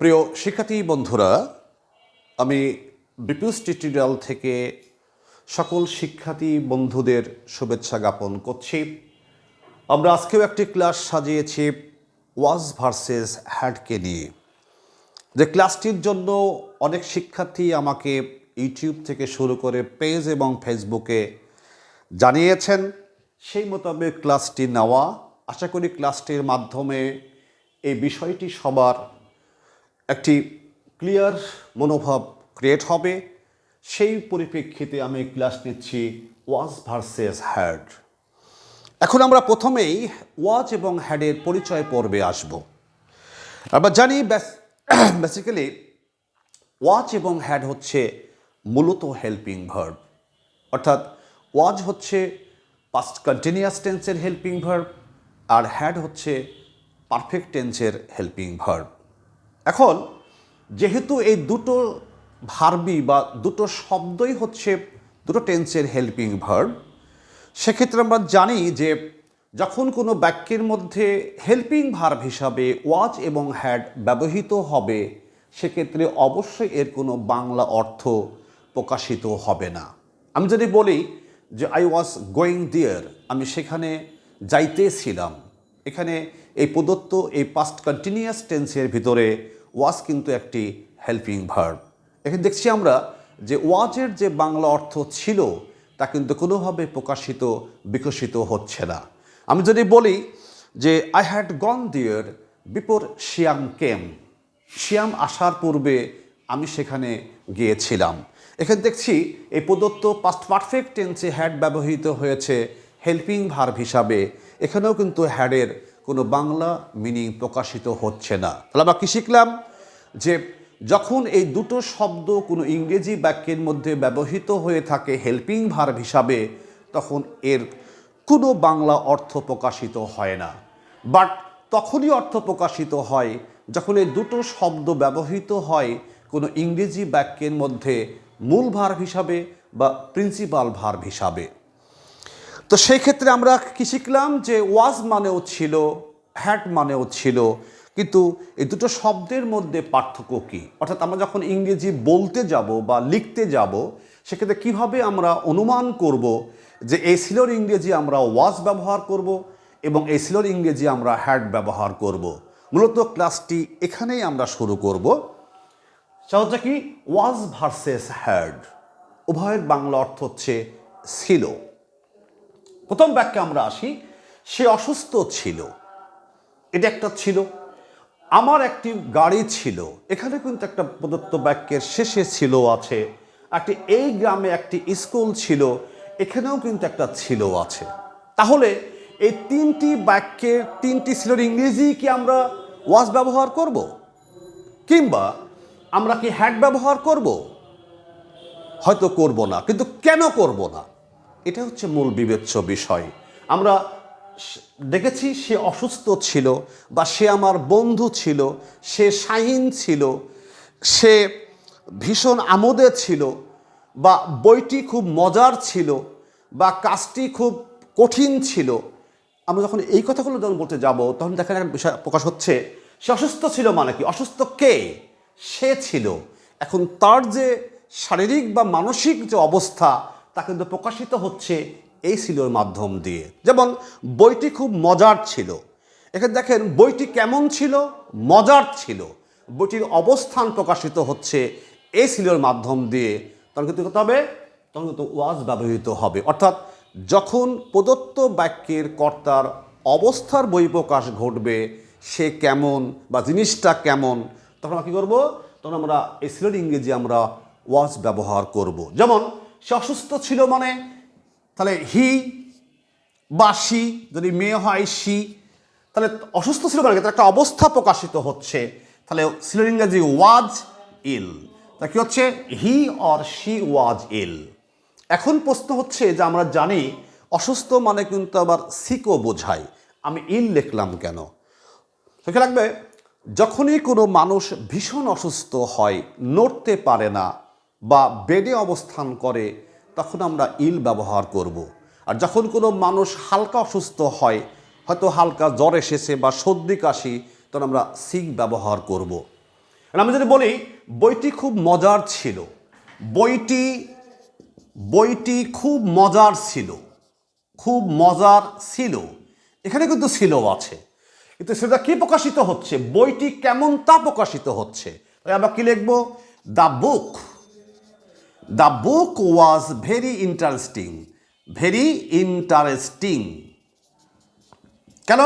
প্রিয় শিক্ষার্থী বন্ধুরা, আমি বিপিউস টিউটোরিয়াল থেকে সকল শিক্ষার্থী বন্ধুদের শুভেচ্ছা জ্ঞাপন করছি। আমরা আজকেও একটি ক্লাস সাজিয়েছি ওয়াজ ভার্সেস হ্যাডকে নিয়ে। যে ক্লাসটির জন্য অনেক শিক্ষার্থী আমাকে ইউটিউব থেকে শুরু করে পেজ এবং ফেসবুকে জানিয়েছেন, সেই মোতাবেক ক্লাসটি নেওয়া। আশা করি ক্লাসটির মাধ্যমে এই বিষয়টি সবার একটি ক্লিয়ার মনোভাব ক্রিয়েট হবে। সেই পরিপ্রেক্ষিতে আমি ক্লাস নিচ্ছি ওয়াজ ভার্সেস হ্যাড এখন আমরা প্রথমেই ওয়াজ এবং হ্যাডের পরিচয় পর্বে আসব। আমরা জানি বেসিক্যালি ওয়াচ এবং হ্যাড হচ্ছে মূলত হেল্পিং ভার্ব অর্থাৎ ওয়াজ হচ্ছে পাস্ট কন্টিনিউয়াস টেন্সের হেল্পিং ভার্ব আর হ্যাড হচ্ছে পারফেক্ট টেন্সের হেল্পিং ভার্ব এখন যেহেতু এই দুটো ভার্বি বা দুটো শব্দই হচ্ছে দুটো টেন্সের হেল্পিং ভার্ব, সেক্ষেত্রে আমরা জানি যে যখন কোনো বাক্যের মধ্যে হেল্পিং ভার্ব হিসাবে ওয়াচ এবং হ্যাড ব্যবহৃত হবে, সেক্ষেত্রে অবশ্যই এর কোনো বাংলা অর্থ প্রকাশিত হবে না। আমি যদি বলি যে আই ওয়াজ গোয়িং দিয়ার আমি সেখানে যাইতেছিলাম। এখানে এই প্রদত্ত এই পাস্ট কন্টিনিউয়াস টেন্সের ভিতরে ওয়াজ কিন্তু একটি হেল্পিং ভার্ব এখানে দেখছি আমরা যে ওয়াজের যে বাংলা অর্থ ছিল, তা কিন্তু কোনোভাবে প্রকাশিত, বিকশিত হচ্ছে না। আমি যদি বলি যে আই হ্যাড গন দিয়ার বিপোর শিয়াম কেম শিয়াম আসার পূর্বে আমি সেখানে গিয়েছিলাম। এখানে দেখছি এই প্রদত্ত পাস্ট পারফেক্ট টেন্সে হ্যাড ব্যবহৃত হয়েছে হেল্পিং ভার্ব হিসাবে। এখানেও কিন্তু হ্যাডের কোনো বাংলা মিনিং প্রকাশিত হচ্ছে না। তাহলে আমরা কী শিখলাম? যে যখন এই দুটো শব্দ কোনো ইংরেজি বাক্যের মধ্যে ব্যবহৃত হয়ে থাকে হেল্পিং ভার্ব হিসাবে, তখন এর কোনো বাংলা অর্থ প্রকাশিত হয় না। বাট তখনই অর্থ প্রকাশিত হয় যখন এই দুটো শব্দ ব্যবহৃত হয় কোনো ইংরেজি বাক্যের মধ্যে মূল ভার্ব হিসাবে বা প্রিন্সিপাল ভার্ব হিসাবে। তো সেই ক্ষেত্রে আমরা কি শিখলাম যে ওয়াজ মানেও ছিল হ্যাট মানেও ছিল, কিন্তু এই দুটো শব্দের মধ্যে পার্থক্য কী? অর্থাৎ আমরা যখন ইংরেজি বলতে যাব বা লিখতে যাব, সেক্ষেত্রে কীভাবে আমরা অনুমান করব যে এই সিলোর ইংরেজি আমরা ওয়াজ ব্যবহার করব এবং এই সিলোর ইংরেজি আমরা হ্যাড ব্যবহার করব? মূলত ক্লাসটি এখানেই আমরা শুরু করব। সহজে কি? ওয়াজ ভার্সেস হ্যাড উভয়ের বাংলা অর্থ হচ্ছে ছিল। প্রথম বাক্যে আমরা আসি, সে অসুস্থ ছিল। এটা একটা ছিল। আমার একটি গাড়ি ছিল। এখানে কিন্তু একটা প্রদত্ত বাক্যের শেষে ছিল আছে। একটি এই গ্রামে একটি স্কুল ছিল। এখানেও কিন্তু একটা ছিল আছে। তাহলে এই তিনটি বাক্যের তিনটি ছিলোর ইংরেজি কি আমরা ওয়াজ ব্যবহার করব? কিংবা আমরা কি হ্যাড ব্যবহার করব? হয়তো করব না, কিন্তু কেন করব না? এটা হচ্ছে মূল বিবেচ্য বিষয়। আমরা দেখেছি সে অসুস্থ ছিল বা সে আমার বন্ধু ছিল, সে শাহীন ছিল, সে ভীষণ আমোদে ছিল বা বইটি খুব মজার ছিল বা কাজটি খুব কঠিন ছিল। আমরা যখন এই কথাগুলো যখন বলতে যাব, তখন দেখা একটা বিষয় প্রকাশ হচ্ছে, সে অসুস্থ ছিল মানে কি? অসুস্থ কে? সে ছিল। এখন তার যে শারীরিক বা মানসিক যে অবস্থা তা কিন্তু প্রকাশিত হচ্ছে এই সিলোর মাধ্যম দিয়ে। যেমন, বইটি খুব মজার ছিল। এখানে দেখেন, বইটি কেমন ছিল? মজার ছিল। বইটির অবস্থান প্রকাশিত হচ্ছে এই সিলোর মাধ্যম দিয়ে। তখন কিন্তু হবে? তখন কিন্তু ওয়াজ ব্যবহৃত হবে। অর্থাৎ, যখন প্রদত্ত বাক্যের কর্তার অবস্থার বহিঃপ্রকাশ ঘটবে, সে কেমন বা জিনিসটা কেমন, তখন আমরা কী করব? তখন আমরা এই সিলোর ইংরেজি আমরা ওয়াজ ব্যবহার করব। যেমন সে অসুস্থ ছিল মানে তাহলে হি বা সি যদি মেয়ে হয় সি তাহলে অসুস্থ ছিল মানে তার একটা অবস্থা প্রকাশিত হচ্ছে। তাহলে ইংরেজি ওয়াজ ইল। তা কি হচ্ছে? He or she was ill. এখন প্রশ্ন হচ্ছে যে আমরা জানি, অসুস্থ মানে কিন্তু আবার সিকও বোঝায়। আমি ইল লিখলাম কেন? সেখানে লাগবে যখনই কোনো মানুষ ভীষণ অসুস্থ হয়, নড়তে পারে না বা বেডে অবস্থান করে, তখন আমরা ইল ব্যবহার করব। আর যখন কোনো মানুষ হালকা অসুস্থ হয়, হয়তো হালকা জ্বর এসেছে বা সর্দি কাশি, তখন আমরা সিক ব্যবহার করব। আমি যদি বলি, বইটি খুব মজার ছিল। বইটি বইটি খুব মজার ছিল। খুব মজার ছিল। এখানে কিন্তু ছিল আছে। কিন্তু সেটা কি প্রকাশিত হচ্ছে? বইটি কেমন তা প্রকাশিত হচ্ছে? আমরা কি লিখব? The book. The book was very interesting very interesting কেন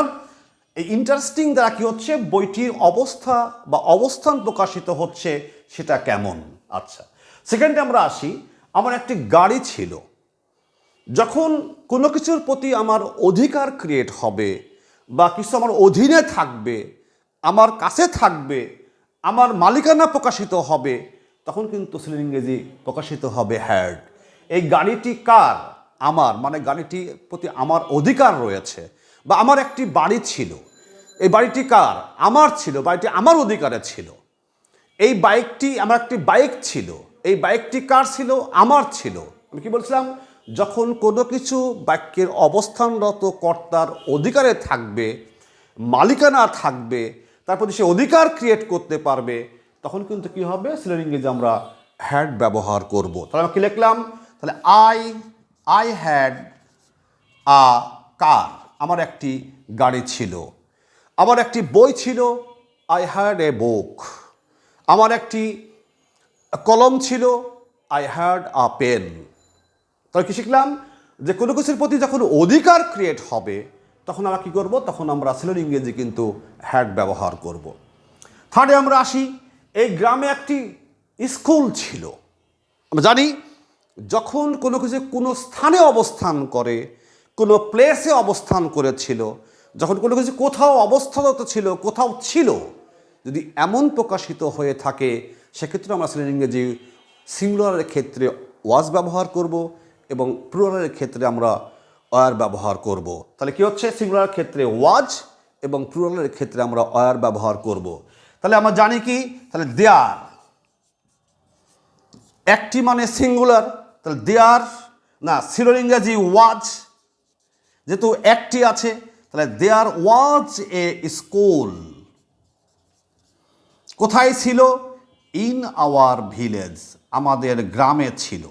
এই ইন্টারেস্টিং দ্বারা কি হচ্ছে? বইটির অবস্থা বা অবস্থান প্রকাশিত হচ্ছে সেটা কেমন? আচ্ছা সেকেন্ডে আমরা আসি। আমার একটি গাড়ি ছিল। যখন কোনো কিছুর প্রতি আমার অধিকার ক্রিয়েট হবে বা কিছু আমার অধীনে থাকবে, আমার কাছে থাকবে, আমার মালিকানা প্রকাশিত হবে তখন কিন্তু সেলের ইংরেজি প্রকাশিত হবে হ্যাড। এই গাড়িটি কার? আমার মানে গাড়িটির প্রতি আমার অধিকার রয়েছে। বা আমার একটি বাড়ি ছিল। এই বাড়িটি কার? আমার ছিল, বাড়িটি আমার অধিকারে ছিল। এই বাইকটি, আমার একটি বাইক ছিল। এই বাইকটি কার ছিল? আমার ছিল। আমি কি বলছিলাম? যখন কোনো কিছু বাক্যের অবস্থানরত কর্তার অধিকারে থাকবে, মালিকানা থাকবে তার প্রতি সে অধিকার ক্রিয়েট করতে পারবে তখন কিন্তু কি হবে? সিলের ইংরেজি আমরা হ্যাড ব্যবহার করব। তাহলে আমি কি লিখলাম? তাহলে I I had a car আমার একটি গাড়ি ছিল। আমার একটি বই ছিল। আই হ্যাড এ বুক আমার একটি কলম ছিল। আই হ্যাড আ পেন তাহলে কি শিখলাম? যে কোনো কিছুর প্রতি যখন অধিকার ক্রিয়েট হবে, তখন আমরা কি করব? তখন আমরা সিলন ইংরেজি কিন্তু হ্যাড ব্যবহার করব। থার্ডে আমরা আসি। এই গ্রামে একটি স্কুল ছিল। আমরা জানি, যখন কোনো কিছু কোনো স্থানে অবস্থান করে, কোনো প্লেসে অবস্থান করেছিল, যখন কোনো কিছু কোথাও অবস্থানত ছিল, কোথাও ছিল, যদি এমন প্রকাশিত হয়ে থাকে, সেক্ষেত্রে আমরা সিলেন ইংরেজি সিঙ্গুলারের ক্ষেত্রে ওয়াজ ব্যবহার করব এবং প্লুরালের ক্ষেত্রে আমরা অয়ার ব্যবহার করব। তাহলে কি হচ্ছে? সিঙ্গুলার ক্ষেত্রে ওয়াজ এবং প্লুরালের ক্ষেত্রে আমরা অয়ার ব্যবহার করব। তাহলে আমরা জানি কি? তাহলে দেয়ার। একটি মানে সিঙ্গুলার তাহলে দেয়ার, না সিলোর ইংরাজি ওয়াজ। যেহেতু একটি আছে, তাহলে দেয়ার ওয়াজ এ স্কুল। কোথায় ছিল? ইন আওয়ার ভিলেজ, আমাদের গ্রামে ছিল।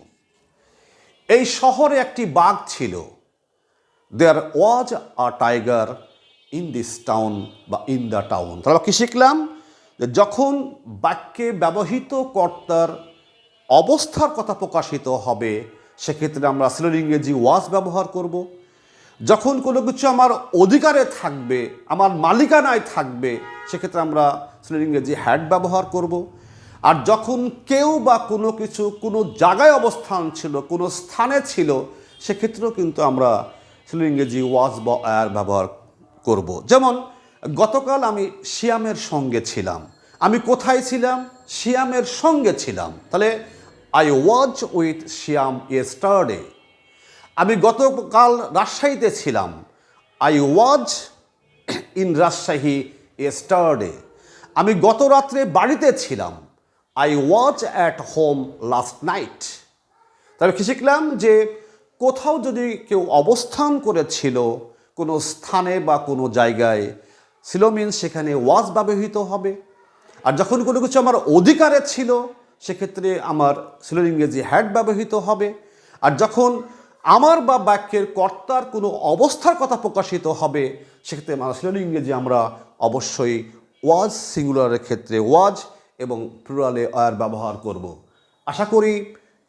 এই শহরে একটি বাঘ ছিল। There was a tiger in this town বা ইন দ্য টাউন। তাহলে কি শিখলাম? যখন বাক্যে ব্যবহৃত কর্তার অবস্থার কথা প্রকাশিত হবে, সেক্ষেত্রে আমরা সিলোর ইংরেজি ওয়াজ ব্যবহার করব। যখন কোনো কিছু আমার অধিকারে থাকবে, আমার মালিকানায় থাকবে, সেক্ষেত্রে আমরা সিলোর ইংরেজি হ্যাড ব্যবহার করব। আর যখন কেউ বা কোনো কিছু কোনো জায়গায় অবস্থান ছিল, কোনো স্থানে ছিল, সেক্ষেত্রেও কিন্তু আমরা সিলোর ইংরেজি ওয়াজ বা অ্যার ব্যবহার করব। যেমন গতকাল আমি শিয়ামের সঙ্গে ছিলাম। আমি কোথায় ছিলাম? শিয়ামের সঙ্গে ছিলাম। তাহলে I was with Shiyam yesterday আমি গতকাল রাজশাহীতে ছিলাম। I was in Rajshahi yesterday আমি গত রাত্রে বাড়িতে ছিলাম। I was at home last night তবে কি শিখলাম? যে কোথাও যদি কেউ অবস্থান করেছিল, কোনো স্থানে বা কোনো জায়গায় ছিল মিন্স সেখানে ওয়াজ ব্যবহৃত হবে। আর যখন কোনো কিছু আমার অধিকারে ছিল, সেক্ষেত্রে আমার সিলোর ইংরেজি হ্যাড ব্যবহৃত হবে। আর যখন আমার বা বাক্যের কর্তার কোনো অবস্থার কথা প্রকাশিত হবে, সেক্ষেত্রে সিলোর ইংরেজি আমরা অবশ্যই ওয়াজ সিঙ্গুলারের ক্ষেত্রে ওয়াজ এবং প্লুরালে অয়ার ব্যবহার করব। আশা করি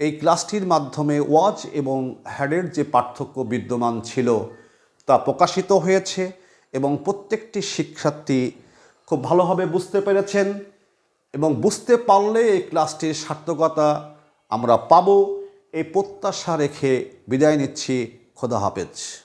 এই ক্লাসটির মাধ্যমে ওয়াজ এবং হ্যাডের যে পার্থক্য বিদ্যমান ছিল, তা প্রকাশিত হয়েছে। এবং প্রত্যেকটি শিক্ষার্থী খুব ভালোভাবে বুঝতে পেরেছেন এবং বুঝতে পারলে এই ক্লাসটির সার্থকতা আমরা পাব। এই প্রত্যাশা রেখে বিদায় নিচ্ছি। খোদা হাফেজ।